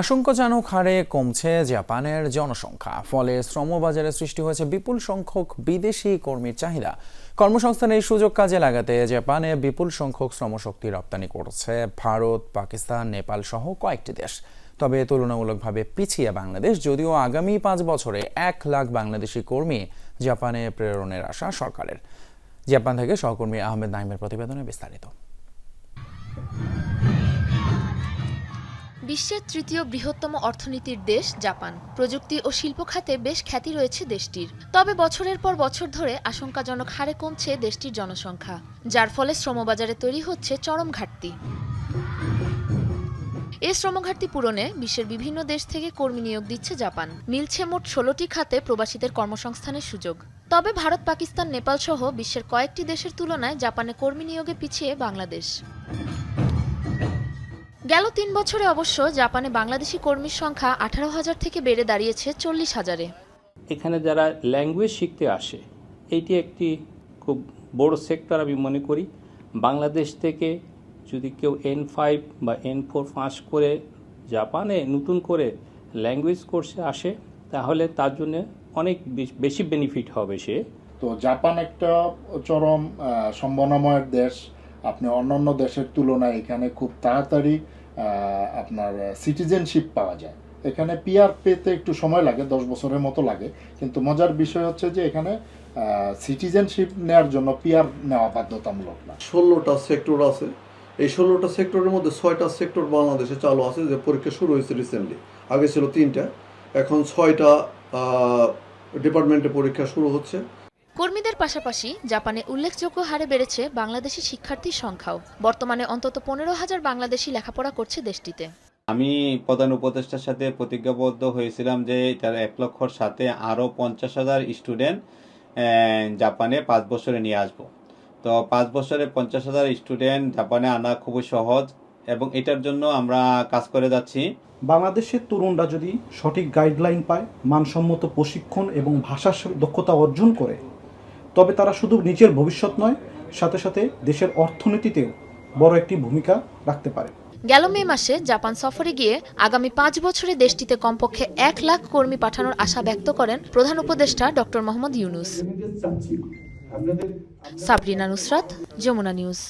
আশঙ্কাজনক হারে কমছে জাপানের জনসংখ্যা। ফলে শ্রমবাজারে সৃষ্টি হয়েছে বিপুল সংখ্যক বিদেশি কর্মীর চাহিদা। কর্মসংস্থানের এই সুযোগ কাজে লাগাতে জাপানে বিপুল সংখ্যক শ্রমশক্তি রপ্তানি করছে ভারত, পাকিস্তান, নেপাল সহ কয়েকটি দেশ। তবে তুলনামূলকভাবে পিছিয়ে বাংলাদেশ, যদিও আগামী পাঁচ বছরে এক লাখ বাংলাদেশি কর্মী জাপানে প্রেরণের আশা সরকারের। জাপান থেকে সহকর্মী আহমেদ নাইমের প্রতিবেদনে বিস্তারিত। বিশ্বের তৃতীয় বৃহত্তম অর্থনীতির দেশ জাপান। প্রযুক্তি ও শিল্প খাতে বেশ খ্যাতি রয়েছে দেশটির। তবে বছরের পর বছর ধরে আশঙ্কাজনক হারে কমছে দেশটির জনসংখ্যা, যার ফলে শ্রমবাজারে তৈরি হচ্ছে চরম ঘাটতি। এ শ্রমঘাটতি পূরণে বিশ্বের বিভিন্ন দেশ থেকে কর্মী নিয়োগ দিচ্ছে জাপান। মিলছে মোট ষোলোটি খাতে প্রবাসীদের কর্মসংস্থানের সুযোগ। তবে ভারত, পাকিস্তান, নেপাল সহ বিশ্বের কয়েকটি দেশের তুলনায় জাপানে কর্মী নিয়োগে পিছিয়ে বাংলাদেশ। গেল তিন বছরে অবশ্য জাপানে বাংলাদেশি কর্মীর সংখ্যা আঠারো হাজার থেকে বেড়ে দাঁড়িয়েছে চল্লিশ হাজারে। এখানে যারা ল্যাঙ্গুয়েজ শিখতে আসে এইটি একটি খুব বড় সেক্টর আমি মনে করি। বাংলাদেশ থেকে যদি কেউ এন ফাইভ বা এন ফোর পাস করে জাপানে নতুন করে ল্যাঙ্গুয়েজ কোর্সে আসে তাহলে তার জন্য অনেক বেশি বেনিফিট হবে সে। তো জাপান একটা চরম সম্ভাবনাময় দেশ। আপনি অন্যান্য দেশের তুলনায় এখানে খুব তাড়াতাড়ি আপনার সিটিজেনশিপ পাওয়া যায়। এখানে পিআর পেতে একটু সময় লাগে, দশ বছরের মতো লাগে। কিন্তু মজার বিষয় হচ্ছে যে এখানে সিটিজেনশিপ নেওয়ার জন্য পিআর নেওয়া বাধ্যতামূলক না। ষোলোটা সেক্টর আছে। এই ষোলোটা সেক্টরের মধ্যে ছয়টা সেক্টর বাংলাদেশে চালু আছে, যে পরীক্ষা শুরু হয়েছে রিসেন্টলি আগে ছিল তিনটা, এখন ছয়টা ডিপার্টমেন্টে পরীক্ষা শুরু হচ্ছে। কর্মীদের পাশাপাশি জাপানে উল্লেখযোগ্য হারে বেড়েছে বাংলাদেশি শিক্ষার্থীর সংখ্যাও। বর্তমানে অন্তত পনেরো হাজার বাংলাদেশি লেখাপড়া করছে দেশটিতে। আমি প্রধান উপদেষ্টার সাথে প্রতিজ্ঞাবদ্ধ হয়েছিলাম যে এটার এক লক্ষর সাথে আরও পঞ্চাশ হাজার স্টুডেন্ট জাপানে পাঁচ বছরে নিয়ে আসব। তো পাঁচ বছরে পঞ্চাশ হাজার স্টুডেন্ট জাপানে আনা খুবই সহজ এবং এটার জন্য আমরা কাজ করে যাচ্ছি। বাংলাদেশের তরুণরা যদি সঠিক গাইডলাইন পায় মানসম্মত প্রশিক্ষণ এবং ভাষা দক্ষতা অর্জন করে তবে তারা শুধু নিজের ভবিষ্যৎ নয়, সাথে সাথে দেশের অর্থনীতিতেও বড় একটি ভূমিকা রাখতে পারে। গেল মে মাসে জাপান সফরে গিয়ে আগামী পাঁচ বছরে দেশটিতে কমপক্ষে এক লাখ কর্মী পাঠানোর আশা ব্যক্ত করেন প্রধান উপদেষ্টা ডক্টর মোহাম্মদ ইউনুস। সাবরিনা নুসরাত, যমুনা নিউজ।